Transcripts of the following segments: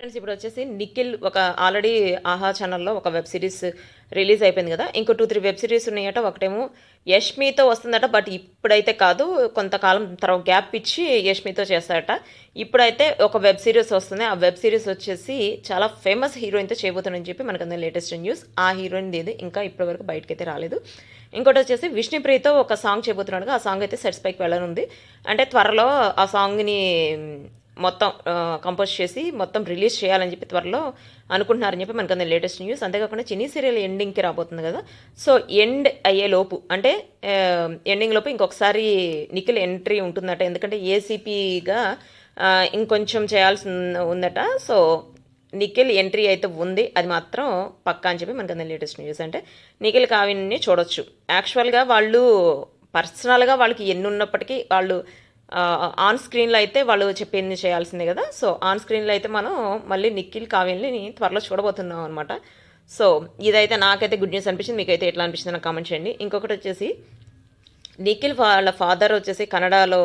Friends ఇప్పుడు వచ్చేసి నిఖిల్ ఒక ఆల్రెడీ ఆహా ఛానల్లో ఒక వెబ్ సిరీస్ రిలీజ్ అయిపోయింది కదా. ఇంకో టూ త్రీ వెబ్ సిరీస్ ఉన్నాయట. ఒకటేమో యష్మితో వస్తుందట. బట్ ఇప్పుడైతే కాదు. కొంతకాలం తర్వాత గ్యాప్ ఇచ్చి యష్మితో చేస్తాడట ఇప్పుడైతే ఒక వెబ్ సిరీస్ వస్తుంది. ఆ వెబ్ సిరీస్ వచ్చేసి చాలా ఫేమస్ హీరోయిన్తో చేయబోతుందని చెప్పి మనకు అందరి లేటెస్ట్ న్యూస్ ఆ హీరోయిన్ ఇది ఇంకా ఇప్పటివరకు బయటకైతే రాలేదు. ఇంకోటి వచ్చేసి విష్ణుప్రియతో ఒక సాంగ్ చేయబోతున్నాడుగా ఆ సాంగ్ అయితే సెట్స్ పైకి వెళ్ళనుంది. అంటే త్వరలో ఆ సాంగ్ని మొత్తం కంపోజ్ చేసి మొత్తం రిలీజ్ చేయాలని చెప్పి త్వరలో అనుకుంటున్నారని చెప్పి మనకు లేటెస్ట్ న్యూస్. అంతేకాకుండా చిన్ని సీరియల్ ఎండింగ్కి రాబోతుంది కదా. సో ఎండ్ అయ్యే లోపు అంటే ఎండింగ్ లోపు ఇంకొకసారి నిఖిల్ ఎంట్రీ ఉంటుందట. ఎందుకంటే ఏసీపీగా ఇంకొంచెం చేయాల్సి ఉందట. సో నిఖిల్ ఎంట్రీ అయితే ఉంది. అది మాత్రం పక్కా అని చెప్పి మనకు లేటెస్ట్ న్యూస్. అంటే నిఖిల్ కావిని చూడొచ్చు. యాక్చువల్గా వాళ్ళు పర్సనల్గా వాళ్ళకి ఎన్ని ఉన్నప్పటికీ వాళ్ళు ఆన్ స్క్రీన్లో అయితే వాళ్ళు చెప్పింది చేయాల్సిందే కదా. సో ఆన్ స్క్రీన్లో అయితే మనం మళ్ళీ నిఖిల్ కావ్యల్ని త్వరలో చూడబోతున్నాం అనమాట సో ఇదైతే నాకైతే గుడ్ న్యూస్ అనిపించింది. మీకైతే ఎట్లా అనిపించింది నాకు కామెంట్ చేయండి. ఇంకొకటి వచ్చేసి నిఖిల్ వాళ్ళ ఫాదర్ వచ్చేసి కన్నడలో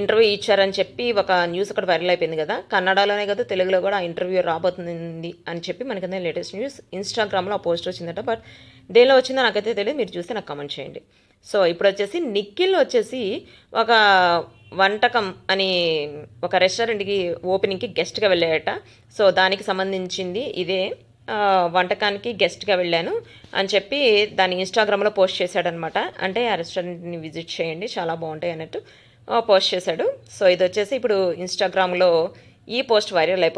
ఇంటర్వ్యూ ఇచ్చారని చెప్పి ఒక న్యూస్ అక్కడ వైరల్ అయిపోయింది కదా. కన్నడలోనే కదా తెలుగులో కూడా ఆ ఇంటర్వ్యూ రాబోతుంది అని చెప్పి మనకైతే లేటెస్ట్ న్యూస్ ఇన్స్టాగ్రామ్లో ఆ పోస్ట్ వచ్చిందట. బట్ దేనిలో వచ్చిందో నాకైతే తెలియదు మీరు చూస్తే నాకు కామెంట్ చేయండి. సో ఇప్పుడు వచ్చేసి నిఖిల్ వచ్చేసి ఒక వంటకం అని ఒక రెస్టారెంట్కి ఓపెనింగ్కి గెస్ట్గా వెళ్ళాయట సో దానికి సంబంధించింది ఇదే వంటకానికి గెస్ట్గా వెళ్ళాను అని చెప్పి దాన్ని ఇన్స్టాగ్రామ్లో పోస్ట్ చేశాడనమాట. అంటే ఆ రెస్టారెంట్ని విజిట్ చేయండి చాలా బాగుంటాయి అన్నట్టు పోస్ట్ చేశాడు. సో ఇది వచ్చేసి ఇప్పుడు ఇన్స్టాగ్రామ్లో ఈ పోస్ట్ వైరల్ అయిపోతుంది